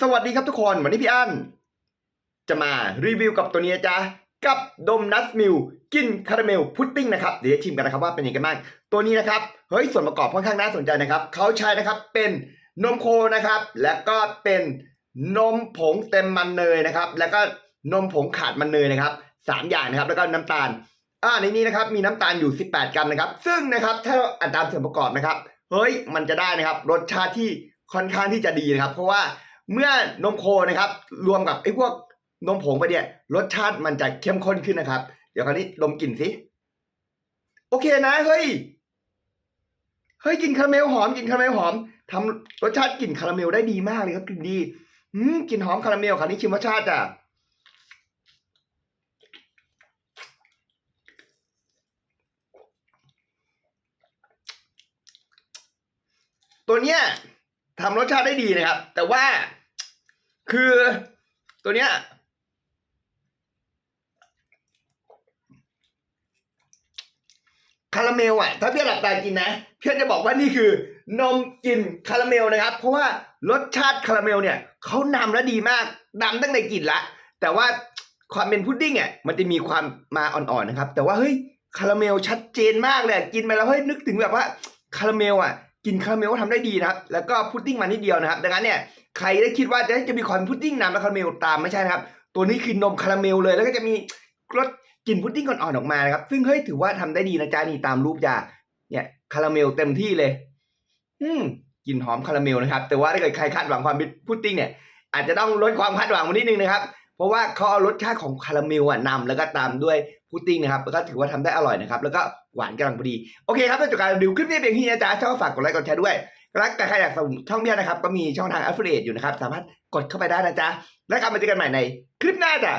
สวัสดีครับทุกคนวันนี้พี่อั้นจะมารีวิวกับตัวนี้จ๊ะกับดมนัสมิลกินคาราเมลพุดดิ้งนะครับเดี๋ยวชิมกันนะครับว่าเป็นยังไงกันบ้างตัวนี้นะครับเฮ้ยส่วนประกอบค่อนข้างน่าสนใจนะครับเขาใช้นะครับเป็นนมโคนะครับ แล้วก็เป็นนมผงเต็มมันเนยนะครับ แล้วก็นมผงขาดมันเนยนะครับสามอย่างนะครับ แล้วก็น้ำตาลอ่าในนี้นะครับมีน้ำตาลอยู่ 18 กรัมนะครับ ซึ่งนะครับถ้าเราอ่านตามส่วนประกอบนะครับ เฮ้ยมันจะได้นะครับ รสชาติที่ค่อนข้างที่จะดีนะครับ เพราะว่า เมื่อนมโคนะครับรวมกับไอ้พวกนมผงไปเนี่ยรสชาติมันจะเข้มข้นขึ้นนะครับ เดี๋ยวคราวนี้ดมกลิ่นสิโอเคนะเฮ้ยเฮ้ยกลิ่นคาราเมลหอมกลิ่นคาราเมลหอมทำรสชาติกลิ่นคาราเมลได้ดีมากเลยครับกลิ่นดีอืมกลิ่นหอมคาราเมลคราวนี้ชิมรสชาติอะตัวเนี้ยทำรสชาติได้ดีนะครับ แต่ว่า คือตัวเนี้ยคาราเมลอะ ถ้าเพี่อนหลับตากินนะ เพี่อนจะบอกว่านี่คือนมกลิ่นคาราเมลนะครับ เพราะว่ารสชาติคาราเมลเนี่ยเขานำและดีมากนำตั้งแต่กลิ่นละ แต่ว่าความเป็นพุดดิ้งอะมันจะมีความมาอ่อนๆนะครับ แต่ว่าเฮ้ยคาราเมลชัดเจนมากเลยกินไปแล้วเฮ้ยนึกถึงแบบว่าคาราเมลอะ กินคาราเมลก็ทำได้ดีนะครับ แล้วก็พุดดิ้งมานิดเดียวนะครับ ดังนั้นเนี่ยใครได้คิดว่าจะจะมีความพุดดิ้งน้ำและคาราเมลตามไม่ใช่นะครับ ตัวนี้คือนมคาราเมลเลยแล้วก็จะมีรสกลิ่นพุดดิ้งอ่อนๆออกมานะครับ ซึ่งเฮ้ยถือว่าทำได้ดีนะจ๊ะนี่ตามรูปยาเนี่ยคาราเมลเต็มที่เลย อืมกลิ่นหอมคาราเมลนะครับ แต่ว่าถ้าเกิดใครคาดหวังความเป็นพุดดิ้งเนี่ยอาจจะต้องลดความคาดหวังมานิดนึงนะครับ เพราะว่าเขาเอารสชาติของคาราเมลอะนำแล้วก็ตามด้วยพุดดิ้งนะครับแล้วก็ถือว่าทำได้อร่อยนะครับ แล้วก็หวานกำลังพอดี โอเคครับจบการรีวิวคลิปนี้เพียงเท่านี้นะจ๊ะชอบฝากกดไลค์กดแชร์ด้วยแต่ใครอยากสนับช่องเบี้ยนะครับ ก็มีช่องทางอัฟเฟรด์อยู่นะครับ สามารถกดเข้าไปได้นะจ๊ะ แล้วกลับมาเจอกันใหม่ในคลิปหน้าจ้ะ